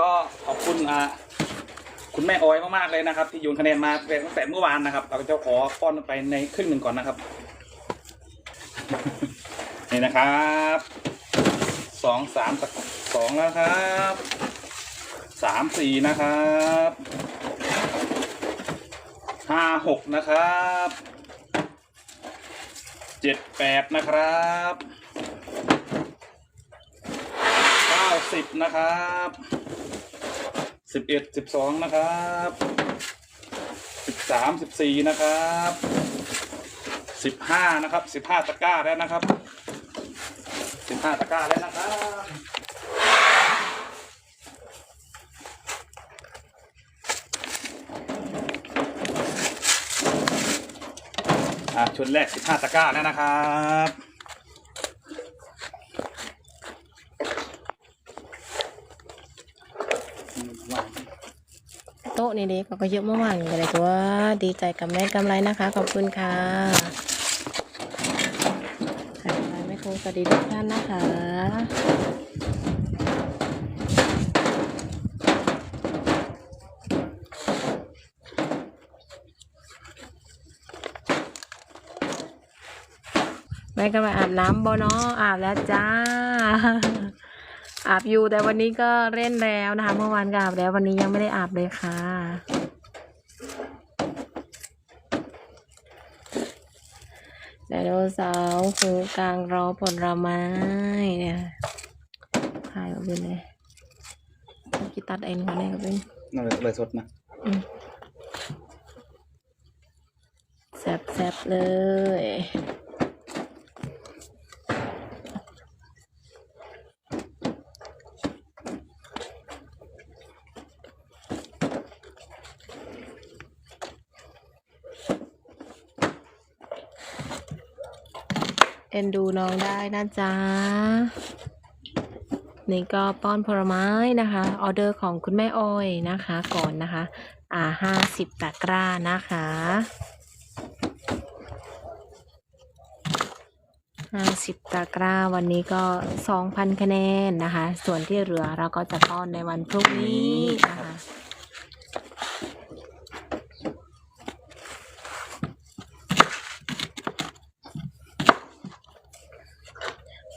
ก็ขอบคุณอ่าคุณแม่ออยมากๆเลยนะครับ ที่โยนคะแนนมาตั้งแต่เมื่อวานนะครับ เราก็จะขอป้อนไปในครึ่งหนึ่งก่อนนะครับ นี่นะครับสองสามสองแล้วครับสามสี่นะครับห้าหกนะครับเจ็ดแปดนะครับเก้าสิบนะครับ สิบเอ็ดสิบสองนะครับสิบสามสิบสี่นะครับสิบห้านะครับสิบห้าตะกร้าแล้วนะครับสิบห้าตะกร้าแล้วนะครับอะชุดแรกสิบห้าตะกร้าแล้วนะครับ ต๊ะนี่เด็กก็เยอะเมื่อวานกันเลยตัวดีใจกับแม่กำไรนะคะ ขอบคุณค่ะขายไม่คงสวัสดีทุกท่านนะคะแม่ก็มาอาบน้ำบ่เนาะอาบแล้วจ้า อาบอยู่แต่วันนี้ก็เล่นแล้วนะคะ เมื่อวานก็อาบแล้ววันนี้ยังไม่ได้อาบเลยค่ะไดโนเสาร์คือกลางรอผลไม้เนี่ยถ่ายออกไปเลยกีตัดเองคนนี้ก็เป็นนั่นเลยเลยสดนะอืมแซบๆเลย เอ็นดูน้องได้นะจ๊ะ นี่ก็ป้อนผลไม้นะคะ ออเดอร์ของคุณแม่อ้อยนะคะ ก่อนนะคะ อ่าห้าสิบตะกร้านะคะห้าสิบตะกร้าวันนี้ก็สองพันคะแนนนะคะ ส่วนที่เหลือเราก็จะป้อนในวันพรุ่งนี้นะคะ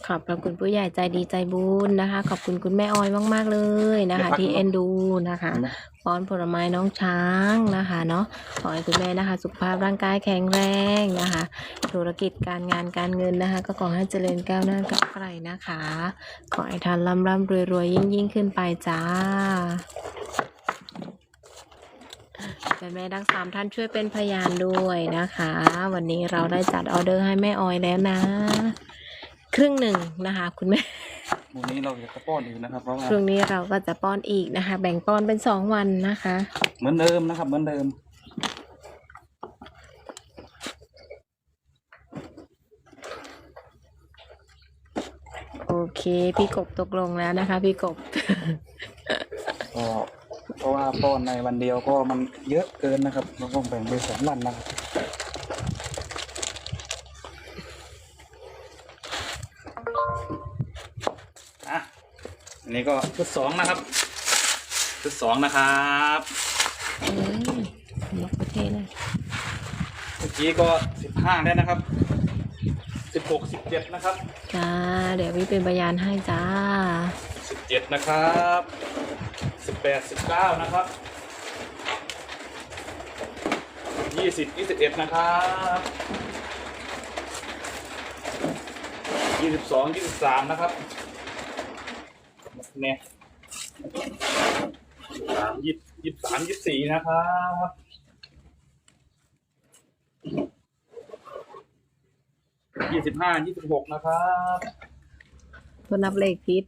ขอบพระคุณผู้ใหญ่ใจดีใจบุญนะคะ ขอบคุณคุณแม่ออยมาก ๆ เลยนะคะ ที่เอ็นดูนะคะป้อนผลไม้น้องช้างนะคะเนาะขอให้คุณแม่นะคะ สุขภาพร่างกายแข็งแรงนะคะ ธุรกิจการงานการเงินนะคะ ก็ขอให้เจริญก้าวหน้าก้าวไกลนะคะ ขอให้ท่านร่ำร่ำรวยรวยยิ่งยิ่งขึ้นไปจ้าแม่ๆทั้งสามท่านช่วยเป็นพยานด้วยนะคะ วันนี้เราได้จัดออเดอร์ให้แม่ออยแล้วนะ ครึ่งหนึ่งนะคะ คุณแม่วันนี้เราจะป้อนอีกนะครับเพราะว่าพรุ่งนี้เราก็จะป้อนอีกนะคะ แบ่งป้อนเป็นสองวันนะคะ เหมือนเดิมนะครับ เหมือนเดิม โอเค พี่กบตกลงแล้วนะคะ พี่กบก็เพราะว่าป้อนในวันเดียวก็มันเยอะเกินนะครับเราต้องแบ่งไปสองวันนะครับ อันนี้ก็ชุดสองนะครับ ชุดสองนะครับเอ้ยนกประเทศเลยเมื่อกี้ก็สิบห้าได้นะครับสิบหกสิบเจ็ดนะครับ จ้า เดี๋ยวพี่เป็นพยานให้จ้าสิบเจ็ดนะครับสิบแปดสิบเก้านะครับยี่สิบยี่สิบเอ็ดนะครับยี่สิบสองยี่สิบสามนะครับ เนี่ยสามยี่ยี่สามยี่สี่นะครับยี่สิบห้ายี่สิบหกนะครับตัวนับเลขพิษ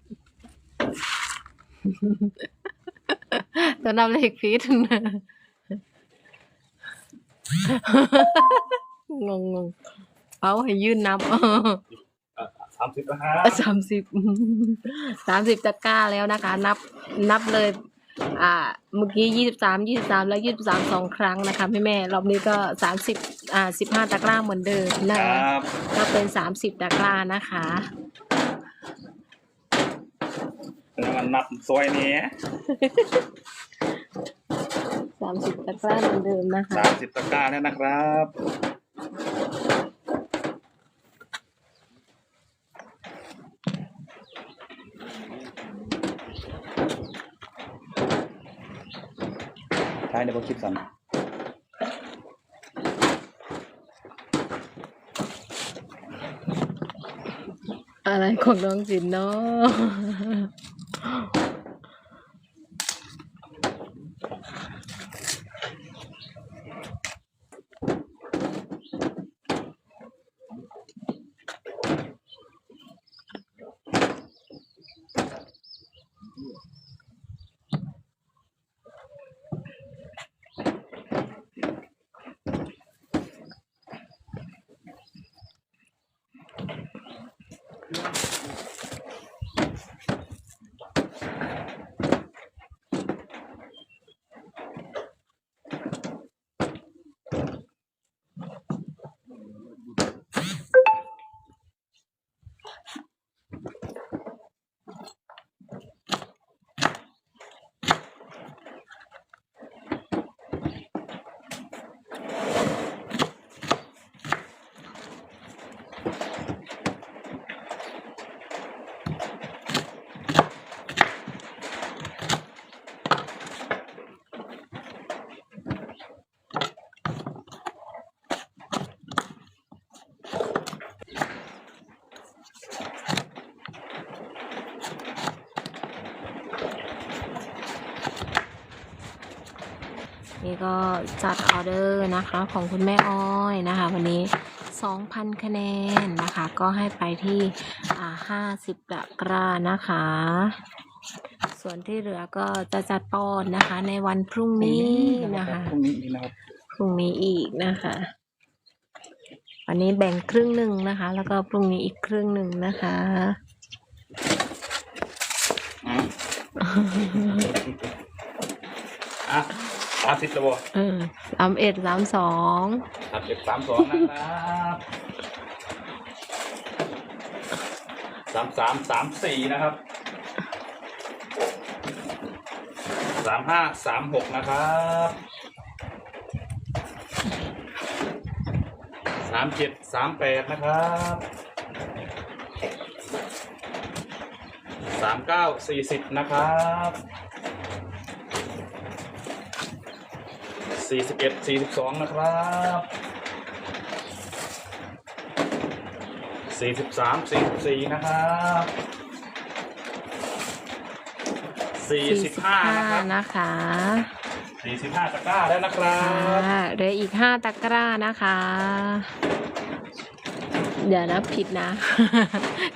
ตัวนับเลขพิษงงงงเอาให้ยื่นนับ สามสิบนะฮะสามสิบสามสิบตะกร้าแล้วนะคะ นับนับเลย อ่า เมื่อกี้ยี่สิบสามยี่สิบสามแล้วยี่สิบสามสองครั้งนะคะแม่แม่ๆรอบนี้ก็สามสิบอ่าสิบห้าตะกร้าเหมือนเดิมคนะรคะับก็เป็นสามสิบตะกร้านะคะ แล้วมันนับซอยนี้สามสิบตะกร้าเหมือนเดิมนะคะ สามสิบตะกร้าแล้วนะครับายในบทคลิปสันอะไรของน้องจินเนาะ ก็จัดออเดอร์นะคะของคุณแม่อ้อยนะคะ วันนี้ 2,000 คะแนนนะคะ ก็ให้ไปที่อ่า50ตะกร้านะคะ ส่วนที่เหลือก็จะจัดป้อนนะคะ ในวันพรุ่งนี้นะคะพรุ่งนี้อีกนะครับพรุ่งนี้อีกนะคะ วันนี้แบ่งครึ่งหนึ่งนะคะ แล้วก็พรุ่งนี้อีกครึ่งหนึ่งนะคะอืมอะ สามสิบตัวเออสามเอ็ดสามสองสามเจ็ดสามสองนะครับสามสามสามสี่นะครับสามห้าสามหกนะครับสามเจ็ดสามแปดนะครับสามเก้าสี่สิบนะครับ สี่สิบเอ็ดสี่สิบสองนะครับสี่สิบสามสี่สิบสี่นะครับสี่สิบห้านะครับนะคะสี่สิบห้าตะกร้าแล้วนะครับค่ะเหลืออีกห้าตะกร้านะคะอย่านับผิดนะ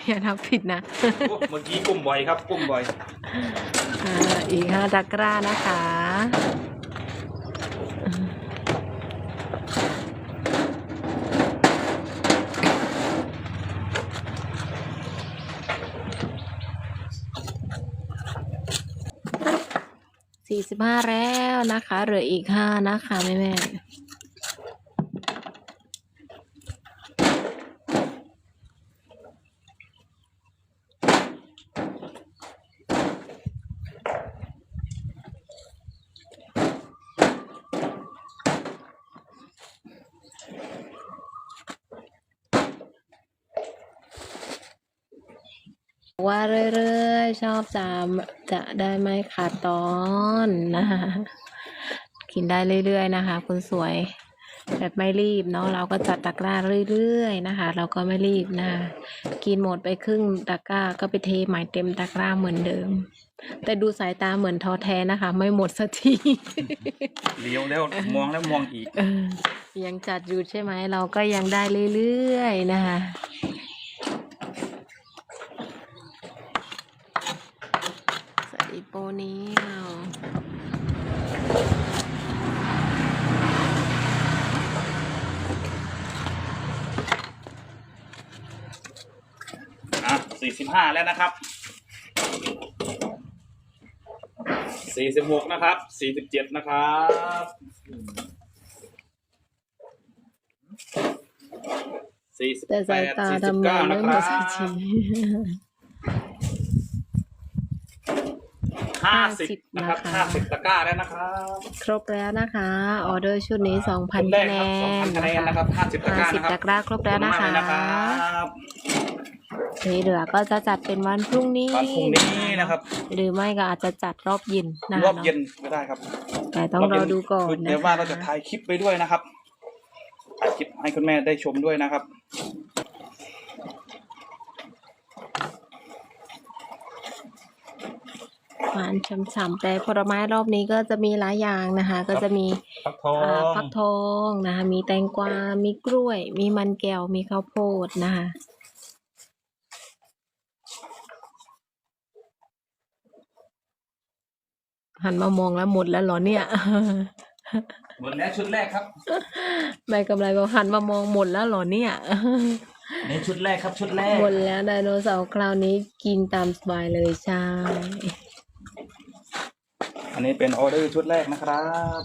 อย่านับผิดนะโอ้เมื่อกี้กุ้มบ่อยครับกุ้มบ่อยอ่าอีกห้าตะกร้านะคะ สี่สิบห้าแล้วนะคะ เหลืออีกห้านะคะ แม่แม่ ว่าเรื่อยๆ ชอบจะจะได้ไม่ขาดตอนนะคะกินได้เรื่อยๆ นะคะ คุณสวยแบบไม่รีบเนาะเราก็จัดตะกร้าเรื่อยๆนะคะ เราก็ไม่รีบนะคะกินหมดไปครึ่งตะกร้าก็ไปเทใหม่เต็มตะกร้าเหมือนเดิม แต่ดูสายตาเหมือนท้อแท้นะคะ ไม่หมดสักทีเลี้ยวแล้วมองแล้วมองอีกเออยังจัดอยู่ใช่ไหมเราก็ยังได้เรื่อยๆนะคะ สวัสดีโปนี้เอาอะสี่สิบห้าแล้วนะครับสี่สิบหกนะครับสี่สิบเจ็ดนะครับสี่สิบแต่แปสายดตาสี่สิบทำงาเก้านนะไม่คหมรัดสักบที ห้าสิบ50นะครับนะคะห้าสิบตะกร้าแล้วนะครับครบแล้วนะคะออเดอร์ชุดนี้2,000คนแรคะกแนครับสองพันคะแนนนนะนะคคะรับห้าสิบตะกร้านะค50รับตะกร้าครบแล้วนะขอบคะณมากเลยนะครับที่เหลือก็จะจัดเป็นวันพรุ่งนี้วันพรุ่งนี้นะครับ หรือไม่ก็อาจจะจัดรอบเย็นนะรคะอบเย็นเนาะก็ได้ครับ แต่ต้องรอดูก่อนคือนะเดี๋ยวว่าเราจะถ่ายคลิปไปด้วยนะครับถ่ายคลิปให้คุณแม่ได้ชมด้วยนะครับ หวานฉ่ำๆแต่ผลไม้รอบนี้ก็จะมีหลายอย่างนะคะ ก็จะมีฟักทออ่างฟักทองนะคะ มีแตงกวา มีกล้วย มีมันแก้ว มีข้าวโพดนะคะ หันมามองแล้วหมดแล้วเหรอเนี่ย หมดแล้วชุดแรกครับไม่กำไรบอกหันมามองหมดแล้วเหรอเนี่ยนี่ชุดแรกครับชุดแรก หมดแล้วไดโนเสาร์คราวนี้กินตามสบายเลยใช่ อันนี้เป็นออเดอร์ชุดแรกนะครับ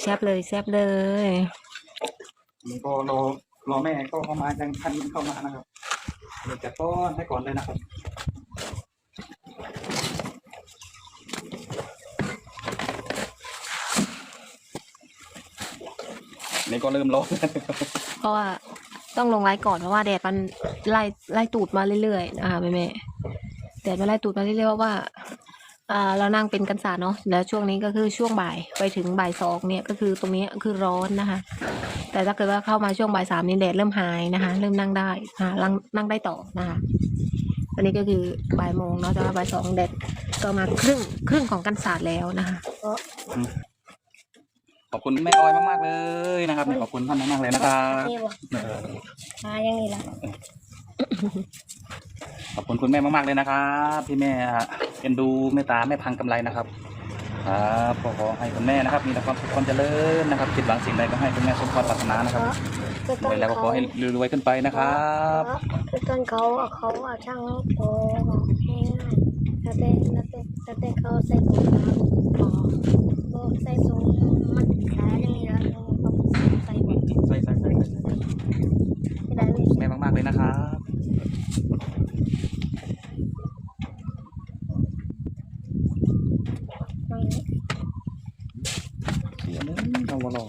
แซบเลยแซบเลยนี่ก็รอรอแม่ก็เข้ามายังทันเข้ามานะครับเดี๋ยวจะต้อนให้ก่อนเลยนะครับ นี่ก็เริ่มร้อนแล้วเพราะว่าต้องลงไลฟ์ก่อนเพราะว่าแดดมันไล่ไล่ตูดมาเรื่อยๆนะคะแม่แม่ๆแดดมันไล่ตูดมาเรื่อยๆเพราะว่าอ่าเรานั่งเป็นกันศาสตร์เนาะแล้วช่วงนี้ก็คือช่วงบ่ายไปถึงบ่ายสองเนี่ยก็คือตรงนี้คือร้อนนะคะ แต่ถ้าเกิดว่าเข้ามาช่วงบ่ายสามนี่แดดเริ่มหายนะคะ เริ่มนั่งได้นะคะนั่งนั่งได้ต่อนะคะอันนี้ก็คือบ่ายโมงเนาะแต่ว่าบ่ายสองแดดก็มาครึ่งครึ่งของกันศาสตร์แล้วนะคะ ขอบคุณแม่ออยมากๆเลยนะครับขอบคุณท่านมากๆเลยนะครับนี่บ่เออมาอย่างนี้ละขอบคุณคุณแม่มากๆเลยนะครับที่แม่เอ็นดูเมตตาแม่พังกำไรนะครับครับขอขอให้คุณแม่นะครับ มีแต่ความสุขความเจริญนะครับคิดหวังสิ่งใดก็ให้คุณแม่สมความปรารถนานะครับคือต้นไว้แล้วก็ขเขาอให้รวยๆขึ้นไปนะครับคือต้นเขาเอาเขาเอาช่างโตง่ายๆแล้วแต่แล้วแต่แล้วแต่เขาใส่ถุงน้ำอ๋อบอก ใส่ถุงมันขายอย่างนี้แล้วเขาใส่ไม่ใส่ใส่ใส่ใส่ได้เลยแม่มากๆเลยนะครับเสียนึงเราวรอ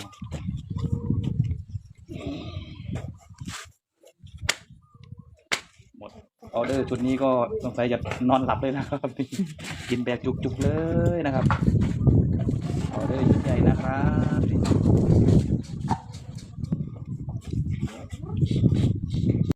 หมดออเดอร์ชุดนี้ก็สงสัยจะนอนหลับเลยนะครับกินแบบจุกๆเลยนะครับ ออเดอร์ใหญ่นะครับ